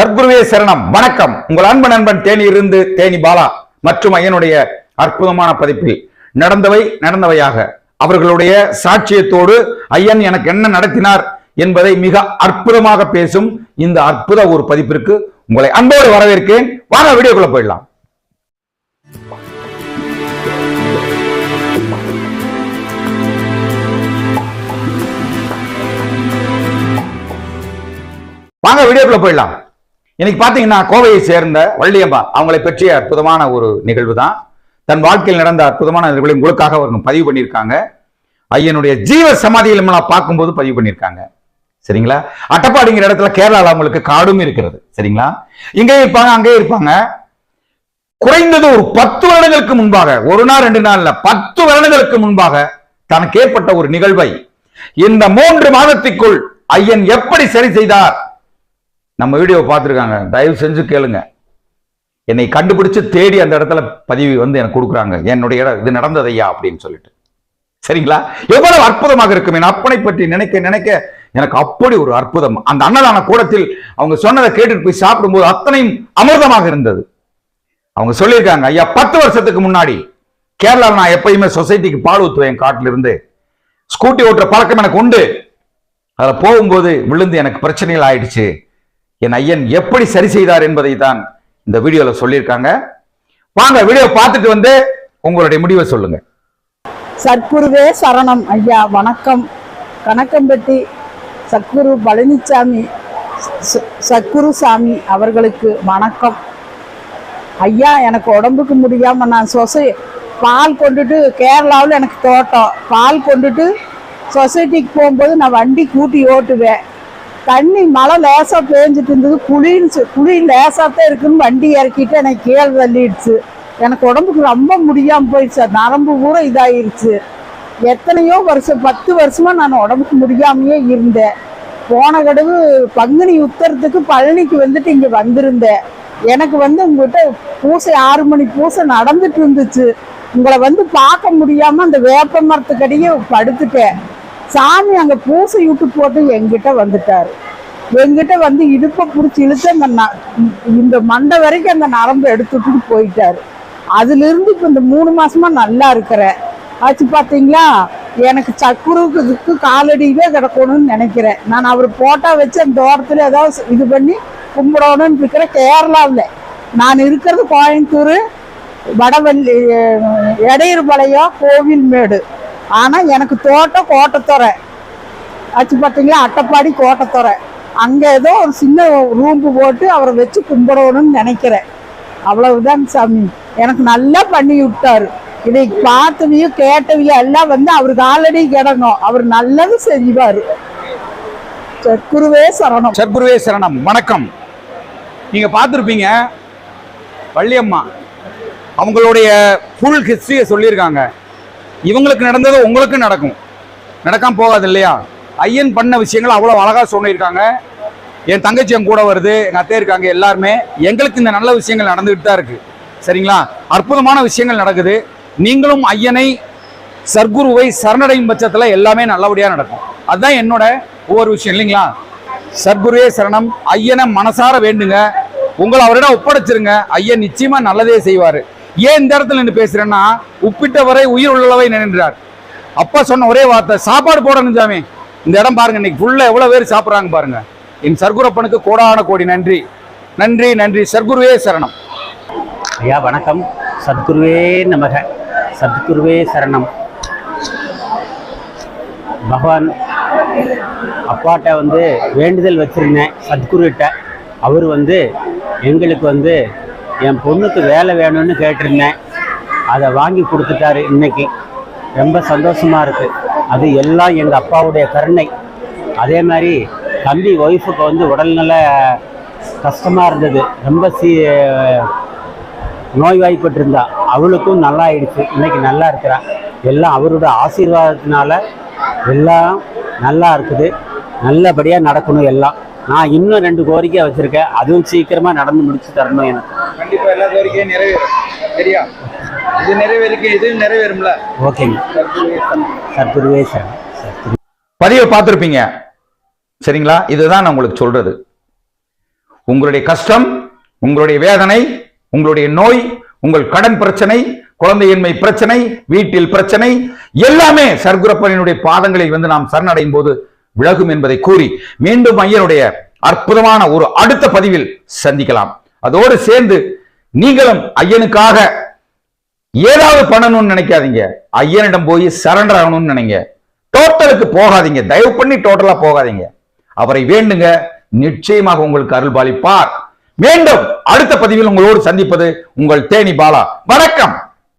சர்க்குருவே சரணம். வணக்கம். உங்கள் அன்பு நண்பன் தேனி இருந்து தேனி பாலா மற்றும் ஐயனுடைய அற்புதமான பதிப்பில். நடந்தவை நடந்தவையாக. அவர்களுடைய சாட்சியத்தோடு ஐயன் எனக்கு என்ன நடத்தினார் என்பதை மிக அற்புதமாக பேசும் இந்த அற்புத ஒரு பதிப்பிற்கு உங்களை அன்போடு வரவேற்கிறேன் வாங்க வீடியோக்குள்ள போயிடலாம். வாங்க வீடியோக்குள்ள போயிடலாம். இன்னைக்கு பார்த்தீங்கன்னா கோவையை சேர்ந்த வள்ளியம்மா அவங்களை பற்றிய அற்புதமான ஒரு நிகழ்வு தான் தன் வாழ்க்கையில் நடந்த அற்புதமான நிகழ்வுகளை உங்களுக்காக அவங்க பதிவு பண்ணியிருக்காங்க. ஐயனுடைய ஜீவ சமாதியில் நான் பார்க்கும்போது பதிவு பண்ணியிருக்காங்க. சரிங்களா? அட்டப்பாடிங்கிற இடத்துல கேரளாவில் அவங்களுக்கு காடும் இருக்கிறது. சரிங்களா? இங்கேயும் இருப்பாங்க அங்கேயே இருப்பாங்க. குறைந்தது ஒரு பத்து வருடங்களுக்கு முன்பாக ஒரு நாள் ரெண்டு நாள்ல பத்து வருடங்களுக்கு முன்பாக தனக்கு ஏற்பட்ட ஒரு நிகழ்வை இந்த மூன்று மாதத்திற்குள் ஐயன் எப்படி சரி செய்தார்? நம்ம வீடியோ பார்த்துருக்காங்க. தயவு செஞ்சு கேளுங்க. என்னை கண்டுபிடிச்சு தேடி அந்த இடத்துல பதிவு வந்து எனக்கு கொடுக்குறாங்க. என்னுடைய இடம் இது நடந்தது ஐயா அப்படின்னு சொல்லிட்டு. சரிங்களா? எவ்வளவு அற்புதமாக இருக்கும். என் அப்பனை பற்றி நினைக்க நினைக்க எனக்கு அப்படி ஒரு அற்புதம். அந்த அன்னதான கூடத்தில் அவங்க சொன்னதை கேட்டுட்டு போய் சாப்பிடும்போது அத்தனையும் அமிர்தமாக இருந்தது. அவங்க சொல்லியிருக்காங்க ஐயா பத்து வருஷத்துக்கு முன்னாடி கேரளாவில் நான் எப்பயுமே சொசைட்டிக்கு பால் ஊத்துவேன் காட்டில இருந்து ஸ்கூட்டி ஓட்டுற பழக்கம் எனக்கு உண்டு. அதில் போகும்போது விழுந்து எனக்கு பிரச்சனைகள் ஆயிடுச்சு. என் ஐயன் எப்படி சரி செய்தார் என்பதை தான் இந்த வீடியோல சொல்லியிருக்காங்க. வாங்க வீடியோ பார்த்துட்டு வந்து உங்களுடைய முடிவை சொல்லுங்க. சத்குருவே சரணம். ஐயா வணக்கம். கணக்கம்பட்டி சத்குரு பழனிசாமி ச- சத்குரு சாமி அவர்களுக்கு வணக்கம். ஐயா எனக்கு உடம்புக்கு முடியாம நான் சொசை பால் கொண்டுட்டு கேரளாவில் எனக்கு தோட்டம். பால் கொண்டுட்டு சொசைட்டிக்கு போகும்போது நான் வண்டி கூட்டி ஓட்டுவேன். தண்ணி மழை லேசாக பேஞ்சிட்டு இருந்தது. குளின்னு குழி லேசாக தான் இருக்குன்னு வண்டி இறக்கிட்டு எனக்கு கீழே தள்ளிடுச்சு. எனக்கு உடம்புக்கு ரொம்ப முடியாமல் போயிடுச்சு. நரம்பு பூரா இதாயிருச்சு. எத்தனையோ வருஷம் பத்து வருஷமாக நான் உடம்புக்கு முடியாமையே இருந்தேன். போன கடவு பங்குனி உத்தரத்துக்கு பழனிக்கு வந்துட்டு இங்கே வந்திருந்தேன். எனக்கு வந்து உங்ககிட்ட பூசை ஆறு மணி பூசை நடந்துட்டு இருந்துச்சு. உங்களை வந்து பார்க்க முடியாமல் அந்த வேப்ப மரத்துக்கடியே படுத்துட்டேன். சாமி அங்க பூசை விட்டு போட்டு எங்கிட்ட வந்துட்டாரு. எங்கிட்ட வந்து இடுப்பை பிடிச்சி இழுத்து அந்த இந்த மண்டை வரைக்கும் அந்த நரம்பு எடுத்துட்டு போயிட்டாரு. அதுல இருந்து இப்ப இந்த மூணு மாசமா நல்லா இருக்கிறேன் ஆச்சு பாத்தீங்களா? எனக்கு சக்குருக்கு இதுக்கு காலடியிலே கிடக்கணும்னு நினைக்கிறேன். நான் அவர் போட்டோ வச்சு அந்த தோட்டத்துல ஏதாவது இது பண்ணி கும்பிடணும்னு இருக்கிறேன் கேரளாவில். நான் இருக்கிறது கோயம்புத்தூர் வடவள்ளி எடையர்பாளையம் கோவில்மேடு ஆனால் எனக்கு தோட்டம் கோட்டத்துறை ஆச்சு பார்த்தீங்களா அட்டப்பாடி கோட்டத்துறை அங்கே ஏதோ ஒரு சின்ன ரூம்பு போட்டு அவரை வச்சு கும்பிடணும்னு நினைக்கிறேன். அவ்வளவுதான் சாமி. எனக்கு நல்லா பண்ணி விட்டாரு. இதை பார்த்தவையோ கேட்டவையோ எல்லாம் வந்து அவருக்கு ஆல்ரெடி கிடங்கும் அவர் நல்லது செய்வார். குருவே சரணம். சத்குருவே சரணம். வணக்கம். நீங்கள் பார்த்துருப்பீங்க வள்ளியம்மா. அவங்களுடைய ஃபுல் ஹிஸ்ட்ரியை சொல்லியிருக்காங்க. இவங்களுக்கு நடந்தது உங்களுக்கு நடக்கும். நடக்காம போகாது இல்லையா? ஐயன் பண்ண விஷயங்கள் அவ்வளோ அழகாக சொல்லியிருக்காங்க என் தங்கச்சி என் கூட வருது எங்கள் அத்தை இருக்காங்க எல்லாருமே. எங்களுக்கு இந்த நல்ல விஷயங்கள் நடந்துகிட்டு தான் இருக்குது சரிங்களா? அற்புதமான விஷயங்கள் நடக்குது. நீங்களும் ஐயனை சர்க்குருவை சரணடையும் பட்சத்தில் எல்லாமே நல்லபடியாக நடக்கும். அதுதான் என்னோட ஒவ்வொரு விஷயம் இல்லைங்களா? சர்க்குருவே சரணம் ஐயனை மனசார வேண்டுங்க. உங்களை அவரிடம் ஒப்படைச்சிருங்க. ஐயன் நிச்சயமாக நல்லதே செய்வார். ஏன் இந்த இடத்துல நின்று பேசுறேன்னா உப்பிட்டவரை உயிர் உள்ளவை நின்றார் அப்பா சொன்ன ஒரே வார்த்தை சாப்பாடு போடணும் சாமி. இந்த இடம் பாருங்க இன்னைக்கு ஃபுல்லா எவ்வளவு பேர் சாப்பிட்றாங்க பாருங்க. என் சர்க்குரப்பனுக்கு கோடான கோடி நன்றி. நன்றி நன்றி. சர்க்குருவே சரணம். ஐயா வணக்கம். சத்குருவே நமக. சத்குருவே சரணம். பகவான் அப்பாட்ட வந்து வேண்டுதல் வச்சுருந்தேன் சத்குருகிட்ட. அவர் வந்து எங்களுக்கு வந்து என் பொண்ணுக்கு வேலை வேணும்னு கேட்டிருந்தேன். அதை வாங்கி கொடுத்துட்டாரு இன்னைக்கு. ரொம்ப சந்தோஷமாக இருக்குது அது எல்லாம் எங்கள் அப்பாவுடைய கருணை. அதே மாதிரி தம்பி ஒய்ஃபுக்கு வந்து உடல்நல கஷ்டமாக இருந்தது. ரொம்ப சீ நோய்வாய்ப்பட்டிருந்தா. அவளுக்கும் நல்லா ஆயிடுச்சு. இன்னைக்கு நல்லா இருக்கிறான் எல்லாம் அவரோட ஆசீர்வாதத்தினால எல்லாம் நல்லா இருக்குது. நல்லபடியாக நடக்கணும் எல்லாம். நான் இன்னும் ரெண்டு கோரிக்கை வச்சுருக்கேன். அதுவும் சீக்கிரமாக நடந்து முடிச்சு தரணும் எனக்கு. கண்டிப்பா எல்லா கோரிக்கையும் நிறைவேறும். சரியா? இது நிறைவேறிக்க இது நிறைவேறும்ல? ஓகேங்க. சத்குருவே சத்குரு பதிவை பார்த்துருப்பீங்க. சரிங்களா? இதுதான் நான் உங்களுக்கு சொல்றது. உங்களுடைய கஷ்டம் உங்களுடைய வேதனை உங்களுடைய நோய் உங்கள் கடன் பிரச்சனை குழந்தையின்மை பிரச்சனை வீட்டில் பிரச்சனை எல்லாமே சர்க்குரப்பனினுடைய பாதங்களில் வந்து நாம் சரணடையும் போது விலகும் என்பதை கூறி மீண்டும் ஐயனுடைய அற்புதமான ஒரு அடுத்த பதிவில் சந்திக்கலாம். அதோடு சேர்ந்து நீங்களும் ஐயனுக்காக ஏதாவது பண்ணணும்னு நினைக்காதீங்க. ஐயனிடம் போய் சரண்டர் ஆகணும்னு நினைங்க. டோட்டலுக்கு போகாதீங்க. தயவு பண்ணி டோட்டலா போகாதீங்க. அவரை வேண்டுங்க. நிச்சயமாக உங்களுக்கு அருள் பாலிப்பார். மீண்டும் அடுத்த பதிவில் உங்களோடு சந்திப்பது உங்கள் தேனி பாலா. வணக்கம்.